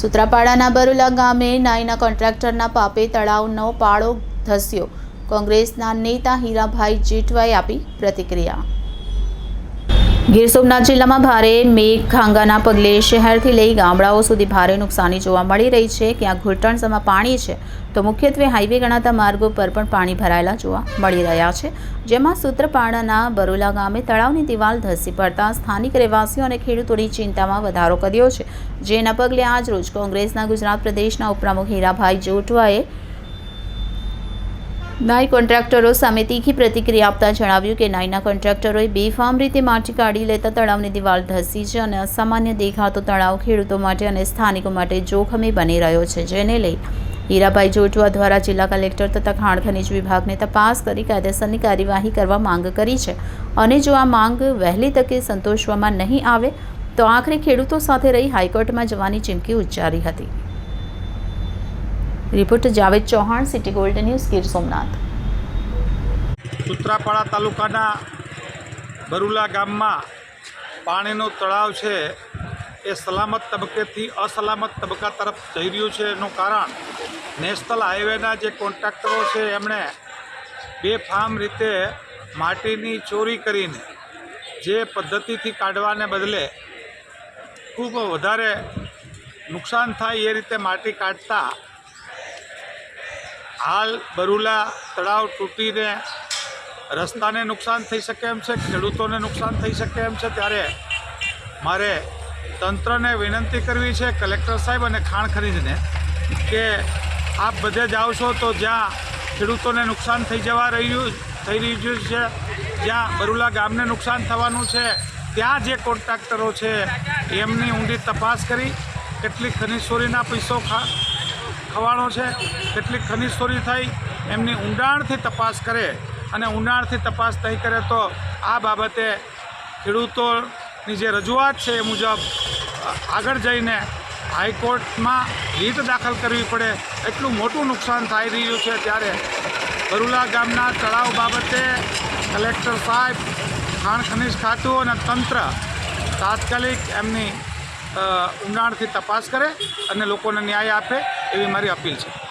સુત્રાપાડાના બરુલા ગામે નાઈના કોન્ટ્રાક્ટરના પાપે તળાવનો પાળો ધસ્યો. કોંગ્રેસના નેતા હીરાભાઈ જેઠવાએ આપી પ્રતિક્રિયા. ગીર સોમનાથ જિલ્લામાં ભારે મેઘ ખાંગાના પગલે શહેરથી લઈ ગામડાઓ સુધી ભારે નુકસાની જોવા મળી રહી છે. ક્યાં ઘૂંટણસમાં પાણી છે, તો મુખ્યત્વે હાઈવે ગણાતા માર્ગો પર પણ પાણી ભરાયેલા જોવા મળી રહ્યા છે. જેમાં સૂત્રપાડાના બરોલા ગામે તળાવની દિવાલ ધસી પડતા સ્થાનિક રહેવાસીઓ અને ખેડૂતોની ચિંતામાં વધારો કર્યો છે. જેના પગલે આજરોજ કોંગ્રેસના ગુજરાત પ્રદેશના ઉપપ્રમુખ હીરાભાઈ જોટવાએ નાઈ કોન્ટ્રાક્ટરો સામે તીખી પ્રતિક્રિયા આપતા જણાવ્યું કે નાઈના કોન્ટ્રાક્ટરોએ બેફામ રીતે માટી કાઢી લેતા તળાવની દિવાલ ધસી છે અને અસામાન્ય દેખાતો તળાવ ખેડૂતો માટે અને સ્થાનિકો માટે જોખમી બની રહ્યો છે, જેને લઈ હીરાભાઈ જોટવા દ્વારા જિલ્લા કલેક્ટર તથા ખાણ ખનીજ વિભાગને તપાસ કરી કાયદેસરની કાર્યવાહી કરવા માંગ કરી છે અને જો આ માંગ વહેલી તકે સંતોષવામાં નહીં આવે, તો આખરે ખેડૂતો સાથે રહી હાઈકોર્ટમાં જવાની ચીમકી ઉચ્ચારી હતી. Reporter Javed Chauhan, City Gold News, Gir Somnath. Sutrapada તાલુકાના બરુલા ગામમાં પાણીનો તળાવ છે. એ સલામત તબક્કેથી અસલામત તબક્કા તરફ જઈ રહ્યું છે. એનું કારણ નેશનલ હાઈવેના જે કોન્ટ્રાક્ટરો છે, એમણે બેફામ રીતે માટીની ચોરી કરીને જે પદ્ધતિથી કાઢવાને બદલે ખૂબ વધારે નુકસાન થાય એ રીતે માટી કાઢતા હાલ બરુલા તળાવ તૂટીને રસ્તાને નુકસાન થઈ શકે એમ છે, ખેડૂતોને નુકસાન થઈ શકે એમ છે, ત્યારે મારે તંત્રને વિનંતી કરવી છે, કલેક્ટર સાહેબ અને ખાણ ખરીદને કે આપ બધે જાઓ છો તો જ્યાં ખેડૂતોને નુકસાન થઈ જવા રહ્યું થઈ રહ્યું છે, જ્યાં બરુલા ગામને નુકસાન થવાનું છે, ત્યાં જે કોન્ટ્રાક્ટરો છે, એમની ઊંડી તપાસ કરી, કેટલી ખનીજ ચોરીના પૈસો ખા ખવાણો છે કેટલી ખનીજ ચોરી થઈ, એમની ઊંડાણથી તપાસ કરે અને ઊંડાણથી તપાસ નહીં કરે તો આ બાબતે ખેડૂતોની જે રજૂઆત છે એ મુજબ આગળ જઈને હાઈકોર્ટમાં રીટ દાખલ કરવી પડે. એટલું મોટું નુકસાન થઈ રહ્યું છે ત્યારે બરુલા ગામના તળાવ બાબતે કલેક્ટર સાહેબ, ખાણ ખનીજ ખાતું અને તંત્ર તાત્કાલિક એમની ઊંડાણથી તપાસ કરે અને લોકોને ન્યાય આપે. એવી મારી અપીલ છે.